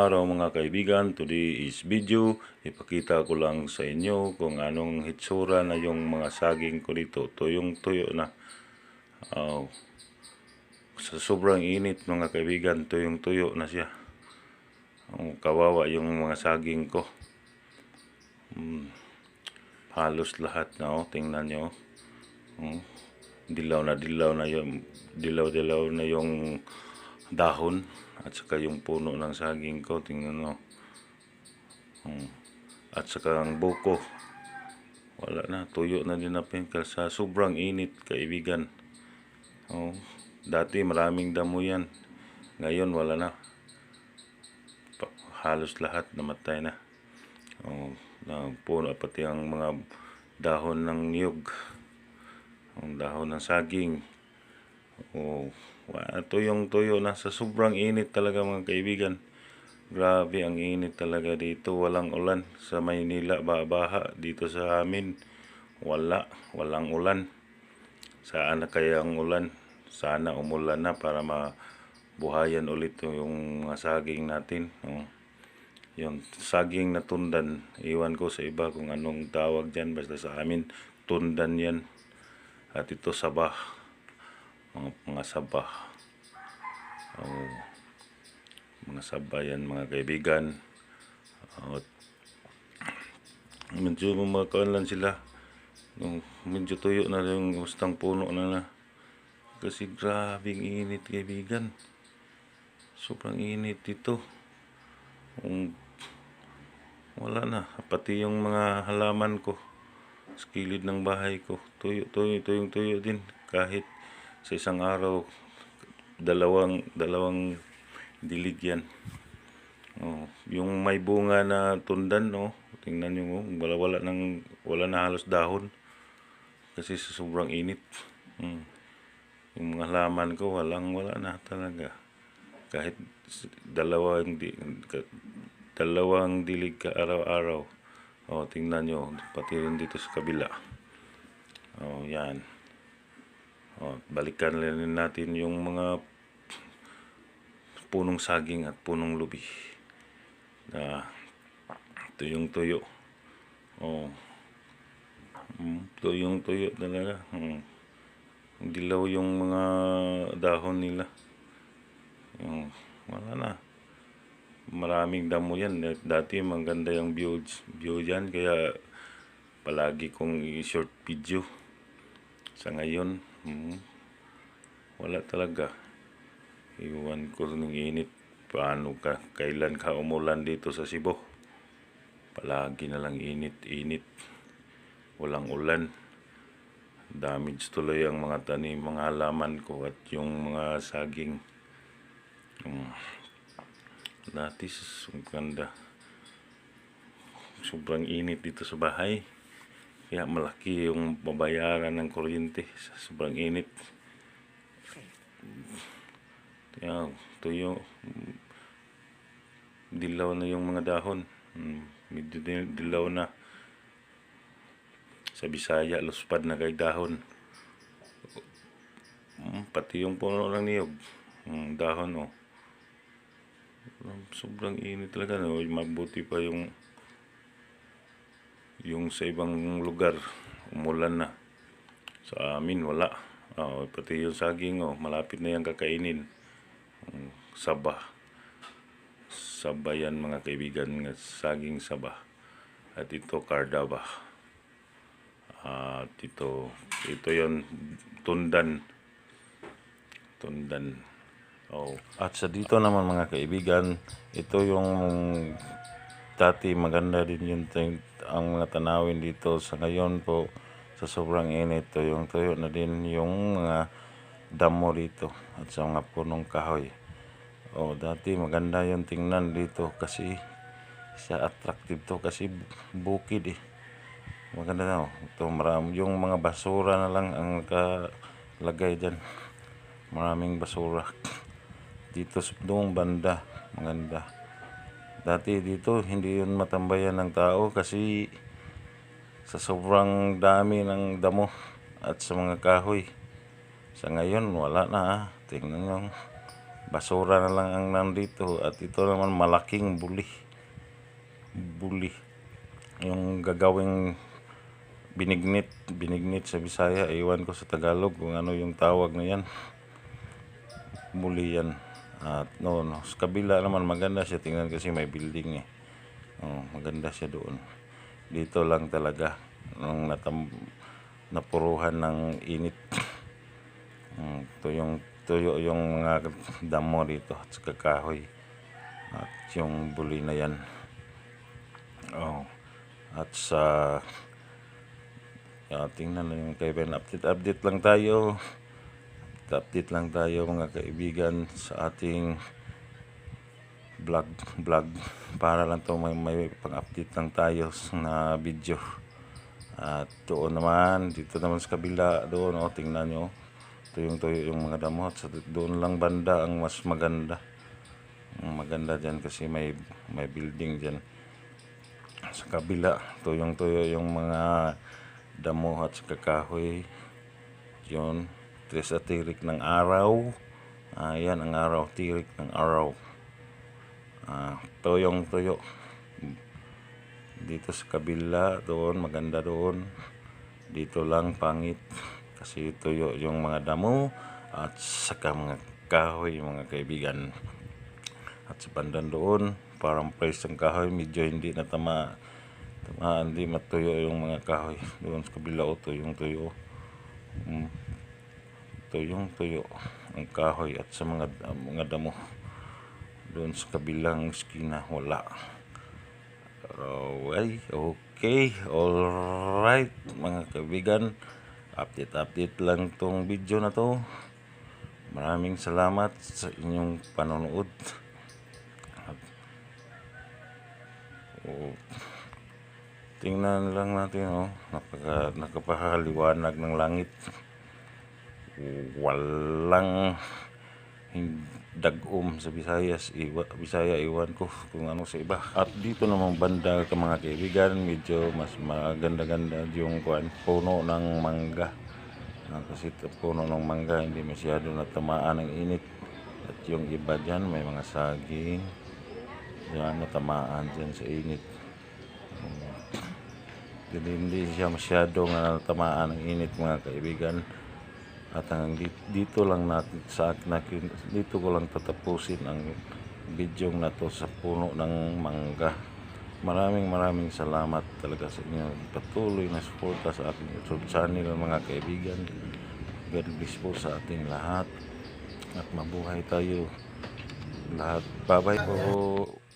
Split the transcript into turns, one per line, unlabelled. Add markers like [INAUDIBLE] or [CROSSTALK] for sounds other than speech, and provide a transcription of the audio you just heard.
araw mga kaibigan, today is video. Ipakita ko lang sa inyo kung anong hitsura na yung mga saging ko dito. Tuyong tuyo na. Oh. Sa sobrang init mga kaibigan, tuyong tuyo na siya. Oh, kawawa yung mga saging ko. Hmm. Halos lahat na oh, tingnan nyo. Oh. Dilaw na dilaw na yung dilaw-dilaw na yung dahon at saka yung puno ng saging ko tingnan mo. Hmm. at saka ang buko. Wala na tuyo na din na pinkal sa sobrang init kaibigan. Oh, dati maraming damo yan. Ngayon wala na. Halos lahat namatay na. Oh, na puno pati ang mga dahon ng niyog. Ang dahon ng saging Oh, tuyong tuyo na sa sobrang init talaga mga kaibigan. Grabe ang init talaga dito. Walang ulan sa Maynila, baha dito sa amin. Wala, walang ulan. Saan na kaya ang ulan? Sana umulan na para mabuhayan ulit yung mga saging natin. Oh. Yung saging na tundan, iwan ko sa iba kung anong tawag dyan. Basta sa amin, tundan yan. At ito sabah mga mga sabah. Oh, mga sabah yan mga kaibigan. At medyo mamakaan lang sila. Yung medyo tuyo na yung gustang puno na na. Kasi grabing init kaibigan. Sobrang init dito. Kung wala na. Pati yung mga halaman ko sa ng bahay ko. Tuyo, tuyo, tuyong tuyo din. Kahit sa isang araw, dalawang, dalawang dilig yan. Oh, yung may bunga na tundan, no? Tingnan nyo, oh, wala, wala, nang, wala na halos dahon. Kasi sa sobrang init. Hmm. Yung mga halaman ko, walang wala na talaga. Kahit dalawang, di, dalawang dilig ka araw-araw. Oh, tingnan nyo, pati rin dito sa kabila. Oh, yan. Oh, balikan natin yung mga punong saging at punong lubi. Na tuyong tuyo. Oh. Mm, tuyong tuyo talaga. Mm. Dilaw yung mga dahon nila. Yung, wala na. Maraming damo yan. Dati maganda yung view, view dyan. Kaya palagi kong i-short video. Sa ngayon, hmm, wala talaga. Iwan ko ng init. Paano ka, kailan ka umulan dito sa Cebu? Palagi na lang init, init. Walang ulan. Damage tuloy ang mga tanim, mga halaman ko at yung mga saging. Um, dati, ang ganda. Sobrang init dito sa bahay. Kaya malaki yung babayaran ng kuryente sa sobrang init. Kaya tuyo, dilaw na yung mga dahon. Mm, Medyo di- dilaw na. Sa Bisaya, luspad na kay dahon. Mm, Pati yung puno ng niyog. Mm, Dahon, oh. Sobrang init talaga, no? Mabuti pa yung yung sa ibang lugar umulan na. Sa amin wala. Oh, pati yung saging oh, malapit na yan kakainin. Mm, saba. Saba yan mga kaibigan nga saging saba. At ito kardaba. At ito ito yon tundan. Tundan. Oh. At sa dito naman mga kaibigan ito yung dati maganda din yung ang mga tanawin dito. Sa ngayon po sa sobrang init to yung tuyo na din yung mga damo dito at sa mga punong kahoy. Oh dati maganda yung tingnan dito kasi sa attractive to kasi bukid eh. Maganda na oh. ito marami yung mga basura na lang ang nakalagay dyan. Maraming basura. Dito sa doong banda maganda Dati dito hindi yun matambayan ng tao kasi sa sobrang dami ng damo at sa mga kahoy. Sa ngayon wala na ah. Tingnan nyo. basura na lang ang nandito at ito naman malaking buli buli yung gagawing binignit binignit sa Bisaya iwan ko sa Tagalog kung ano yung tawag na yan muli yan at no, no sa kabila naman maganda siya. Tingnan kasi may building eh. Oh, maganda siya doon. Dito lang talaga nung natam napuruhan ng init. [LAUGHS] Mm, tuyong tuyo yung mga damo dito at sa kahoy at yung buli na yan. Oh at sa uh, tingnan na yung Ben update update lang tayo update lang tayo mga kaibigan sa ating vlog vlog. Para lang to may, may pang update lang tayo na video. At doon naman dito naman sa kabila doon oh tingnan nyo. Tuyong tuyo yung mga damo at doon lang banda ang mas maganda. Ang maganda dyan kasi may may building dyan. Sa kabila tuyong tuyo yung mga damo at sa kakahoy. Yun tres at tirik ng araw. Ayan ang araw tirik ng araw. Ah, tuyong tuyo dito sa kabila doon maganda doon. Dito lang pangit kasi tuyo yung mga damo at saka mga kahoy mga kaibigan. At sa bandan doon parang price ng kahoy medyo hindi na tama tama hindi matuyo yung mga kahoy. Doon sa kabila o tuyong tuyo mm. Tuyong tuyo ang kahoy at sa mga mga damo. Doon sa kabilang skina wala. Okay, okay, alright mga kaibigan. Update update lang tong video na to. Maraming salamat sa inyong panonood. Oh, tingnan lang natin oh. Napaka, nakapakaliwanag ng langit walang. Dagom sa Visayas iwa, Bisaya iwan ko kung ano sa iba at dito namang banda ka mga kaibigan medyo mas maganda-ganda yung kuan. Puno ng mangga. Ah, kasi puno ng mangga hindi masyado natamaan ng init. At yung iba dyan may mga saging. Yan natamaan dyan sa init. Hindi, hindi siya masyado natamaan ng init mga kaibigan at hanggang dito, lang natin sa akin dito ko lang tatapusin ang video na to sa puno ng mangga. Maraming maraming salamat talaga sa inyo patuloy na suporta sa ating YouTube channel mga kaibigan. God bless po sa ating lahat. At mabuhay tayo. Lahat. Bye bye po